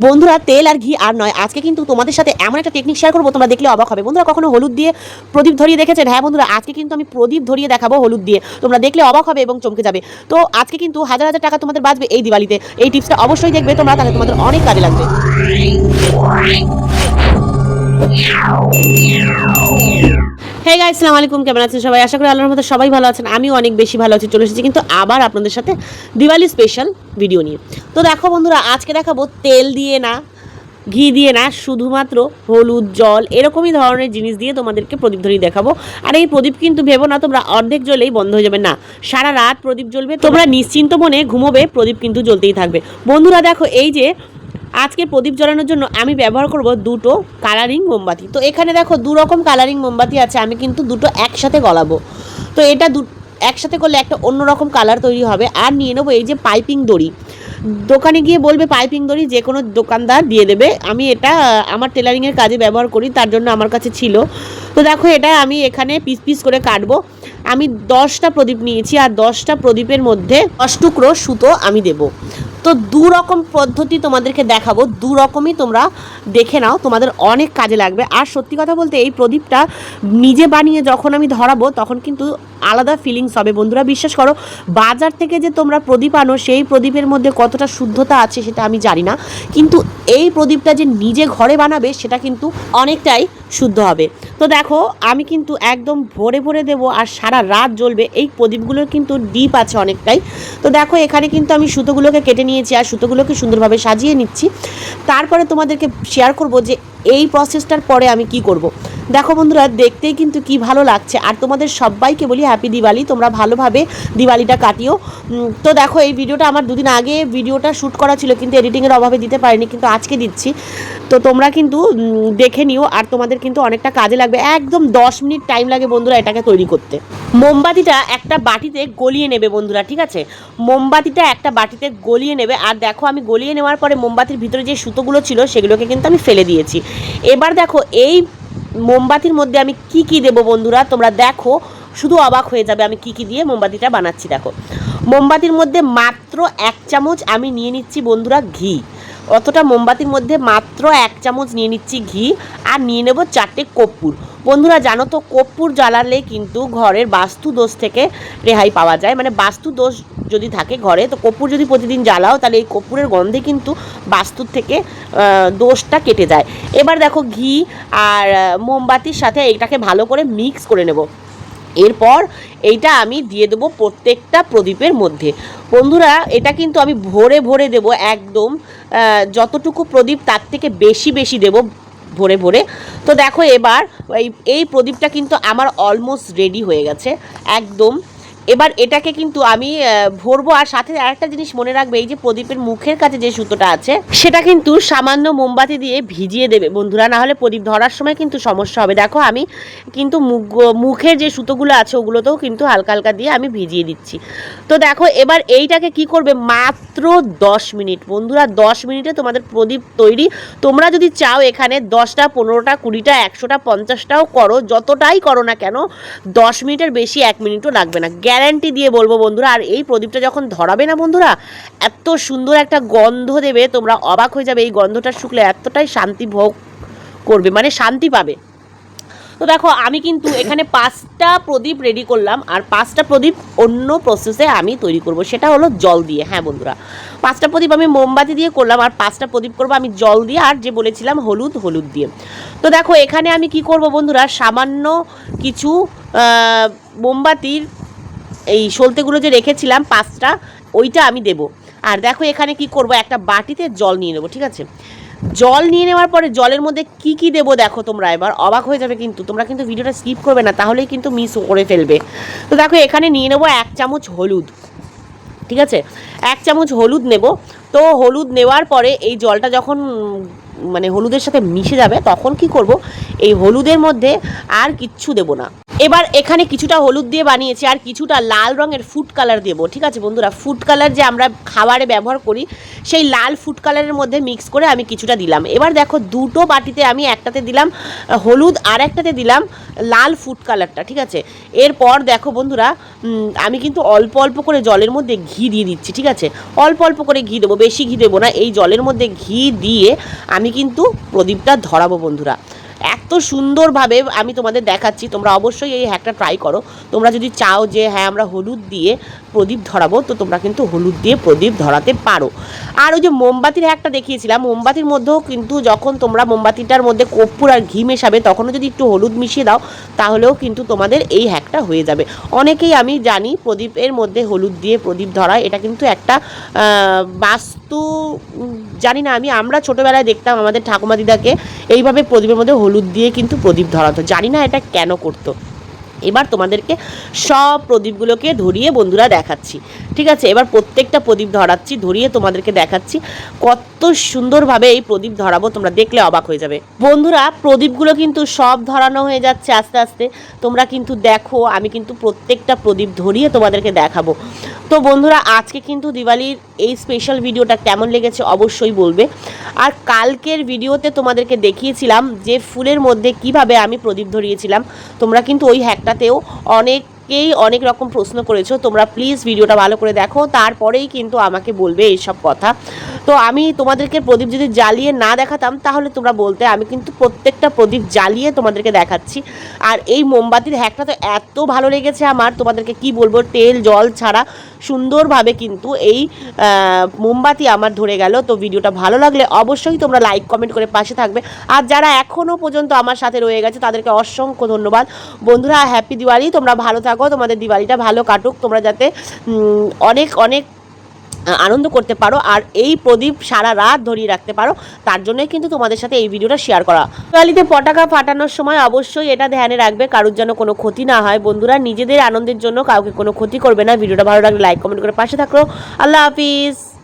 বন্ধুরা, তেল আর ঘি আর নয়। আজকে কিন্তু তোমাদের সাথে এমন একটা টেকনিক শেয়ার করব, তোমরা দেখলে অবাক হবে। বন্ধুরা, কখনো হলুদ দিয়ে প্রদীপ ধরিয়ে দেখেছেন? হ্যাঁ বন্ধুরা, আজকে কিন্তু আমি প্রদীপ ধরিয়ে দেখাবো হলুদ দিয়ে। তোমরা দেখলে অবাক হবে এবং চমকে যাবে। তো আজকে কিন্তু হাজার হাজার টাকা তোমাদের বাঁচবে এই দিওয়ালিতে। এই টিপসটা অবশ্যই দেখবে তোমরা, তাহলে তোমাদের অনেক কাজে লাগবে। হে গাইস আসসালামু আলাইকুম, কেমন আছেন সবাই? আশা করি আল্লাহর মধ্যে সবাই ভালো আছেন। আমিও অনেক বেশি ভালো আছি, চলে এসেছি কিন্তু আবার আপনাদের সাথে দিওয়ালি স্পেশাল ভিডিও নিয়ে। তো দেখো বন্ধুরা, আজকে দেখাবো তেল দিয়ে না, ঘি দিয়ে না, শুধুমাত্র হলুদ, জল, এরকমই ধরনের জিনিস দিয়ে তোমাদেরকে প্রদীপ ধরিয়ে দেখাবো। আর এই প্রদীপ কিন্তু ভেবো না, তোমরা অর্ধেক জ্বলেই বন্ধ হয়ে যাবে। না, সারা রাত প্রদীপ জ্বলবে, তোমরা নিশ্চিন্ত মনে ঘুমোবে, প্রদীপ কিন্তু জ্বলতেই থাকবে। বন্ধুরা দেখো, এই যে আজকে প্রদীপ জ্বালানোর জন্য আমি ব্যবহার করব দুটো কালারিং মোমবাতি। তো এখানে দেখো দু রকম কালারিং মোমবাতি আছে, আমি কিন্তু দুটো একসাথে গলাবো। তো এটা দু একসাথে করলে একটা অন্যরকম কালার তৈরি হবে। আর নিয়ে নেব এই যে পাইপিং দড়ি। দোকানে গিয়ে বলবে পাইপিং দড়ি যে কোনো দোকানদার দিয়ে দেবে। আমি এটা, আমার টেলারিংয়ের কাজে ব্যবহার করি, তার জন্য আমার কাছে ছিল। তো দেখো এটা আমি এখানে পিস পিস করে কাটবো। আমি দশটা প্রদীপ নিয়েছি, আর দশটা প্রদীপের মধ্যে দশ টুকরো সুতো আমি দেবো। তো দু রকম পদ্ধতি তোমাদেরকে দেখাবো দু রকমই তোমরা দেখে নাও, তোমাদের অনেক কাজে লাগবে। আর সত্যি কথা বলতে এই প্রদীপটা নিজে বানিয়ে যখন আমি ধরাবো, তখন কিন্তু আলাদা ফিলিংস হবে। বন্ধুরা, বিশ্বাস করো, বাজার থেকে যে তোমরা প্রদীপ আনো, সেই প্রদীপের মধ্যে কতটা শুদ্ধতা আছে সেটা আমি জানি না। কিন্তু এই প্রদীপটা যে নিজে ঘরে বানাবে, সেটা কিন্তু অনেকটাই শুদ্ধ হবে। তো দেখো, আমি কিন্তু একদম ভরে ভরে দেব আর সারা রাত জ্বলবে। এই প্রদীপগুলোর কিন্তু ডিপ আছে অনেকটাই। তো দেখো, এখানে কিন্তু আমি সুতোগুলোকে কেটে নিয়েছি আর সুতোগুলোকে সুন্দরভাবে সাজিয়ে নিচ্ছি। তারপরে তোমাদেরকে শেয়ার করব যে এই প্রসেসটার পরে আমি কি করব। দেখো বন্ধুরা, দেখতেই কিন্তু কি ভালো লাগছে। আর তোমাদের সবাইকে বলি হ্যাপি দিওয়ালি তোমরা ভালোভাবে দিওয়ালিটা কাটিও। তো দেখো, এই ভিডিওটা আমার দুদিন আগে ভিডিওটা শ্যুট করা ছিল, কিন্তু এডিটিংয়ের অভাবে দিতে পারিনি, কিন্তু আজকে দিচ্ছি। তো তোমরা কিন্তু দেখে নিও, আর তোমাদের কিন্তু অনেকটা কাজে লাগবে। একদম দশ মিনিট টাইম লাগে বন্ধুরা এটাকে তৈরি করতে। মোমবাতিটা একটা বাটিতে গলিয়ে নেবে বন্ধুরা, ঠিক আছে? মোমবাতিটা একটা বাটিতে গলিয়ে নেবে। আর দেখো, আমি গলিয়ে নেওয়ার পরে মোমবাতির ভিতরে যে সুতোগুলো ছিল, সেগুলোকে কিন্তু আমি ফেলে দিয়েছি। এবার দেখো, এই মোমবাতির মধ্যে আমি কি কি দেব বন্ধুরা? তোমরা দেখো, শুধু অবাক হয়ে যাবে আমি কি কি দিয়ে মোমবাতিটা বানাচ্ছি, দেখো। মোমবাতির মধ্যে মাত্র এক চামচ আমি নিয়ে নিচ্ছি বন্ধুরা ঘি। অতটা মোমবাতির মধ্যে মাত্র এক চামচ নিয়ে নিচ্ছি ঘি আর নিয়ে নেব চারটে কর্পূর। বন্ধুরা, জানো তো, কর্পূর জ্বালালে কিন্তু ঘরের বাস্তু দোষ থেকে রেহাই পাওয়া যায়। মানে বাস্তু দোষ যদি থাকে ঘরে, তো কর্পূর যদি প্রতিদিন জ্বালাও, তাহলে এই কর্পূরের গন্ধে কিন্তু বাস্তুর থেকে দোষটা কেটে যায়। এবার দেখো ঘি আর মোমবাতির সাথে এটাকে ভালো করে মিক্স করে নেব। এরপর এইটা আমি দিয়ে দেবো প্রত্যেকটা প্রদীপের মধ্যে। বন্ধুরা, এটা কিন্তু আমি ভরে ভরে দেব একদম যতটুকু প্রদীপ তার থেকে বেশি বেশি দেব ভরে ভরে। তো দেখো এবার, এই এই প্রদীপটা কিন্তু আমার অলমোস্ট রেডি হয়ে গেছে, একদম। এবার এটাকে কিন্তু আমি ভরবো। আর সাথে আরেকটা জিনিস মনে রাখবে, এই যে প্রদীপের মুখের কাছে যে সুতোটা আছে, সেটা কিন্তু সামান্য মোমবাতি দিয়ে ভিজিয়ে দেবে বন্ধুরা। না হলে প্রদীপ ধরার সময় কিন্তু সমস্যা হবে। দেখো, আমি কিন্তু মুখ- মুখের যে সুতোগুলো আছে, ওগুলোতেও কিন্তু হালকা হালকা দিয়ে আমি ভিজিয়ে দিচ্ছি। তো দেখো, এবার এইটাকে কি করবে? মাত্র দশ মিনিট। বন্ধুরা, দশ মিনিটে তোমাদের প্রদীপ তৈরি। তোমরা যদি চাও এখানে দশটা, পনেরোটা, কুড়িটা, একশোটা, পঞ্চাশটাও করো, যতটাই করো না কেন, দশ মিনিটের বেশি, এক মিনিটও লাগবে না। গ্যারান্টি দিয়ে বলব বন্ধুরা, আর এই প্রদীপটা যখন ধরাবে না বন্ধুরা, এত সুন্দর একটা গন্ধ দেবে, তোমরা অবাক হয়ে যাবে এই গন্ধটা শুকলে এতটাই শান্তি ভোগ করবে মানে শান্তি পাবে। তো দেখো, আমি কিন্তু এখানে পাঁচটা প্রদীপ রেডি করলাম, আর পাঁচটা প্রদীপ অন্য প্রসেসে আমি তৈরি করব, সেটা হলো জল দিয়ে হ্যাঁ বন্ধুরা। পাঁচটা প্রদীপ আমি মোমবাতি দিয়ে করলাম, আর পাঁচটা প্রদীপ করব আমি জল দিয়ে, আর যে বলেছিলাম হলুদ হলুদ দিয়ে। তো দেখো, এখানে আমি কি করব বন্ধুরা, সামান্য কিছু মোমবাতির এই সলতেগুলো যে রেখেছিলাম পাঁচটা, ওইটা আমি দেব। আর দেখো এখানে কি করব, একটা বাটিতে জল নিয়ে নেব, ঠিক আছে? জল নিয়ে নেওয়ার পরে জলের মধ্যে কি কি দেবো দেখো তোমরা এবার, অবাক হয়ে যাবে কিন্তু, তোমরা কিন্তু ভিডিওটা স্কিপ করবে না, তাহলেই কিন্তু মিস করে ফেলবে। তো দেখো এখানে নিয়ে নেব এক চামচ হলুদ, ঠিক আছে? এক চামচ হলুদ নেব, তো হলুদ নেওয়ার পরে এই জলটা যখন মানে হলুদের সাথে মিশে যাবে, তখন কি করব, এই হলুদের মধ্যে আর কিচ্ছু দেব না। এবার এখানে কিছুটা হলুদ দিয়ে বানিয়েছি আর কিছুটা লাল রঙের ফুড কালার দেবো, ঠিক আছে বন্ধুরা? ফুড কালার যে আমরা খাবারে ব্যবহার করি, সেই লাল ফুড কালারের মধ্যে মিক্স করে আমি কিছুটা দিলাম। এবার দেখো দুটো বাটিতে আমি একটাতে দিলাম হলুদ আর একটাতে দিলাম লাল ফুড কালারটা ঠিক আছে? এরপর দেখো বন্ধুরা আমি কিন্তু অল্প অল্প করে জলের মধ্যে ঘি দিয়ে দিচ্ছি, ঠিক আছে? অল্প অল্প করে ঘি দেবো, বেশি ঘি দেবো না, এই জলের মধ্যে ঘি দিয়ে আমি কিন্তু প্রদীপটা ধরাবো বন্ধুরা। এত সুন্দরভাবে আমি তোমাদের দেখাচ্ছি, তোমরা অবশ্যই এই হ্যাকটা ট্রাই করো। তোমরা যদি চাও যে হ্যাঁ আমরা হলুদ দিয়ে প্রদীপ ধরাবো, তো তোমরা কিন্তু হলুদ দিয়ে প্রদীপ ধরাতে পারো। আর ওই যে মোমবাতির হ্যাকটা দেখিয়েছিলাম, মোমবাতির মধ্যেও কিন্তু যখন তোমরা মোমবাতিটার মধ্যে কর্পূর আর ঘি মেশাবে, তখনও যদি একটু হলুদ মিশিয়ে দাও, তাহলেও কিন্তু তোমাদের এই হ্যাকটা হয়ে যাবে। অনেকেই আমি জানি প্রদীপের মধ্যে হলুদ দিয়ে প্রদীপ ধরা এটা কিন্তু একটা বাস্তু জানি না আমি, আমরা ছোটোবেলায় দেখতাম আমাদের ঠাকুমা দিদাকে, এইভাবে প্রদীপের মধ্যে হলুদ দিয়ে কিন্তু প্রদীপ ধরাতো। জানি না এটা কেন করতো। এবার তোমাদেরকে সব প্রদীপগুলোকে ধরিয়ে বন্ধুরা দেখাচ্ছি। ঠিক আছে, এবার প্রত্যেকটা প্রদীপ ধরাচ্ছি, ধরিয়ে তোমাদেরকে দেখাচ্ছি কত সুন্দরভাবে এই প্রদীপ ধরাবো, তোমরা দেখলে অবাক হয়ে যাবে। বন্ধুরা, প্রদীপগুলো কিন্তু সব ধরানো হয়ে যাচ্ছে আস্তে আস্তে। তোমরা কিন্তু দেখো, আমি কিন্তু প্রত্যেকটা প্রদীপ ধরিয়ে তোমাদেরকে দেখাবো। তো বন্ধুরা, আজকে কিন্তু দিওয়ালির এই স্পেশাল ভিডিওটা কেমন লেগেছে অবশ্যই বলবে। আর কালকের ভিডিওতে তোমাদেরকে দেখিয়েছিলাম যে ফুলের মধ্যে কীভাবে আমি প্রদীপ ধরিয়েছিলাম। তোমরা কিন্তু ওই হ্যাকটাতেও অনেকেই অনেক রকম প্রশ্ন করেছ। তোমরা প্লিজ ভিডিওটা ভালো করে দেখো, তারপরেই কিন্তু আমাকে বলবে এইসব কথা। তো আমি তোমাদেরকে প্রদীপ যদি জ্বালিয়ে না দেখাতাম, তাহলে তোমরা বলতে, আমি কিন্তু প্রত্যেকটা প্রদীপ জ্বালিয়ে তোমাদেরকে দেখাচ্ছি। আর এই মোমবাতির হ্যাকটা তো এত ভালো লেগেছে আমার, তোমাদেরকে কি বলব, তেল, জল ছাড়া সুন্দরভাবে কিন্তু এই মোমবাতি আমার ধরে গেল। তো ভিডিওটা ভালো লাগলে অবশ্যই তোমরা লাইক, কমেন্ট করে পাশে থাকবে। আর যারা এখনও পর্যন্ত আমার সাথে রয়ে গেছে, তাদেরকে অসংখ্য ধন্যবাদ। বন্ধুরা হ্যাপি দিওয়ালি, তোমরা ভালো থাকো, তোমাদের দিওয়ালিটা ভালো কাটুক। তোমরা যাতে অনেক অনেক আনন্দ করতে পারো আর এই প্রদীপ সারা রাত ধরিয়ে রাখতে পারো, তার জন্যই কিন্তু তোমাদের সাথে এই ভিডিওটা শেয়ার করা। দিওয়ালিতে পটাকা ফাটানোর সময় অবশ্যই এটা ধ্যানে রাখবে, কারোর যেন কোনো ক্ষতি না হয়। বন্ধুরা, নিজেদের আনন্দের জন্য কাউকে কোনো ক্ষতি করবে না। ভিডিওটা ভালো লাগলে লাইক কমেন্ট করে পাশে থাকো। আল্লাহ হাফিজ।